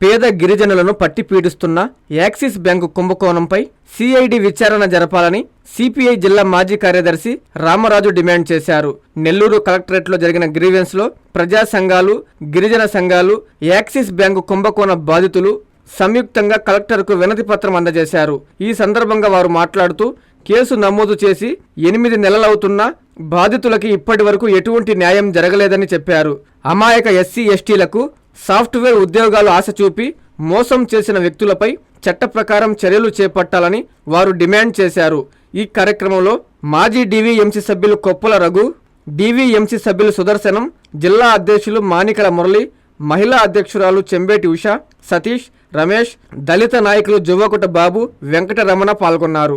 పేద గిరిజనులను పట్టి పీడిస్తున్న యాక్సిస్ బ్యాంకు కుంభకోణంపై సిఐడి విచారణ జరపాలని సిపిఐ జిల్లా మాజీ కార్యదర్శి రామరాజు డిమాండ్ చేశారు. నెల్లూరు కలెక్టరేట్లో జరిగిన గ్రీవెన్స్లో ప్రజా సంఘాలు గిరిజన సంఘాలు యాక్సిస్ బ్యాంకు కుంభకోణ బాధితులు సంయుక్తంగా కలెక్టర్కు వినతి పత్రం అందజేశారు. ఈ సందర్భంగా వారు మాట్లాడుతూ కేసు నమోదు చేసి ఎనిమిది నెలలవుతున్నా బాధితులకి ఇప్పటి వరకు ఎటువంటి న్యాయం జరగలేదని చెప్పారు. అమాయక ఎస్సీ ఎస్టీలకు సాఫ్ట్వేర్ ఉద్యోగాలు ఆశ చూపి మోసం చేసిన వ్యక్తులపై చట్ట ప్రకారం చర్యలు చేపట్టాలని వారు డిమాండ్ చేశారు. ఈ కార్యక్రమంలో మాజీ డీవీఎంసీ సభ్యులు కొప్పుల రఘు డీవీఎంసీ సభ్యులు సుదర్శనం జిల్లా అధ్యక్షులు మానికల మురళి మహిళా అధ్యక్షురాలు చెంబేటి ఉష సతీష్ రమేష్ దళిత నాయకులు జువ్వకుట బాబు వెంకటరమణ పాల్గొన్నారు.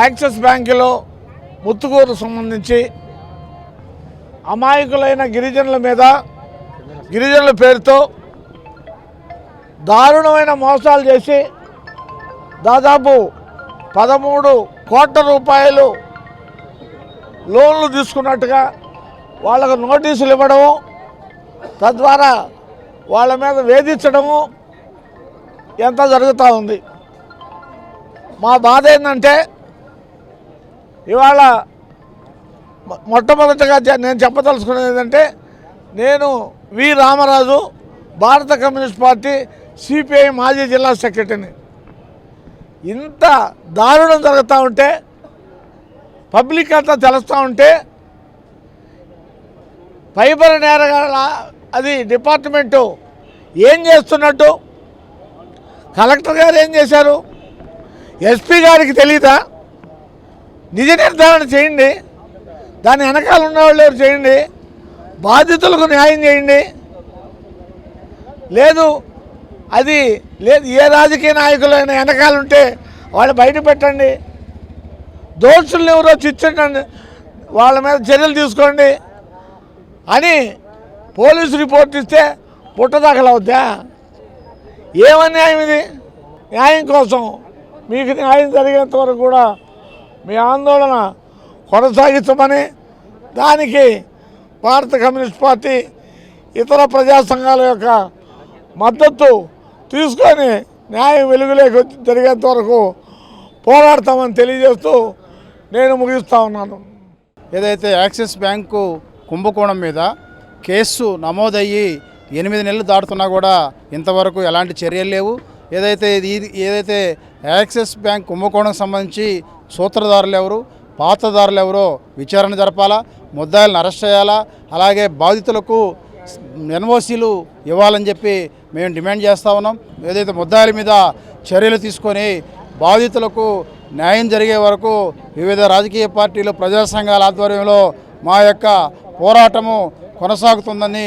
యాక్సిస్ బ్యాంకులో ముత్తుకూరు సంబంధించి అమాయకులైన గిరిజనుల మీద గిరిజనుల పేరుతో దారుణమైన మోసాలు చేసి దాదాపు పదమూడు కోట్ల రూపాయలు లోన్లు తీసుకున్నట్టుగా వాళ్ళకు నోటీసులు ఇవ్వడము తద్వారా వాళ్ళ మీద వేధించడము ఎంత జరుగుతూ ఉంది. మా బాధ ఏంటంటే ఇవాళ మొట్టమొదటిగా నేను చెప్పదలుచుకునేది ఏంటంటే నేను వి రామరాజు భారత కమ్యూనిస్ట్ పార్టీ సిపిఐ మాజీ జిల్లా సెక్రటరీని. ఇంత దారుణం జరుగుతూ ఉంటే పబ్లిక్ అంతా తెలుస్తూ ఉంటే ఫైబర్ నేరగా అది డిపార్ట్మెంటు ఏం చేస్తున్నట్టు? కలెక్టర్ గారు ఏం చేశారు? ఎస్పీ గారికి తెలియదా నిజ నిర్ధారణ చేయండి. దాని వెనకాల ఉన్నవాళ్ళు ఎవరు చేయండి? బాధితులకు న్యాయం చేయండి. లేదు అది లేదు ఏ రాజకీయ నాయకులైనా వెనకాల ఉంటే వాళ్ళు బయట పెట్టండి. దోషులను ఎవరో చిచ్చండి వాళ్ళ మీద చర్యలు తీసుకోండి. అని పోలీసు రిపోర్ట్ ఇస్తే పుట్టదాఖలవుద్దా ఏమన్యాయం ఇది? న్యాయం కోసం మీకు న్యాయం జరిగేంత వరకు కూడా మీ ఆందోళన కొనసాగించమని దానికి భారత కమ్యూనిస్ట్ పార్టీ ఇతర ప్రజా సంఘాల యొక్క మద్దతు తీసుకొని న్యాయం వెలుగులోకి వచ్చి జరిగేంత వరకు పోరాడతామని తెలియజేస్తూ నేను ముగిస్తూ ఉన్నాను. ఏదైతే యాక్సిస్ బ్యాంకు కుంభకోణం మీద కేసు నమోదయ్యి ఎనిమిది నెలలు దాటుతున్నా కూడా ఇంతవరకు ఎలాంటి చర్యలు లేవు. ఏదైతే ఇది ఏదైతే యాక్సిస్ బ్యాంక్ కుంభకోణం సంబంధించి సూత్రధారులు ఎవరు పాత్రదారులు ఎవరో విచారణ జరపాలా ముద్దాయిలను అరెస్ట్ చేయాలా అలాగే బాధితులకు ఎన్ఓసీలు ఇవ్వాలని చెప్పి మేము డిమాండ్ చేస్తూ ఉన్నాం. ఏదైతే ముద్దాయిల మీద చర్యలు తీసుకొని బాధితులకు న్యాయం జరిగే వరకు వివిధ రాజకీయ పార్టీలు ప్రజా సంఘాల ఆధ్వర్యంలో మా యొక్క పోరాటము కొనసాగుతుందని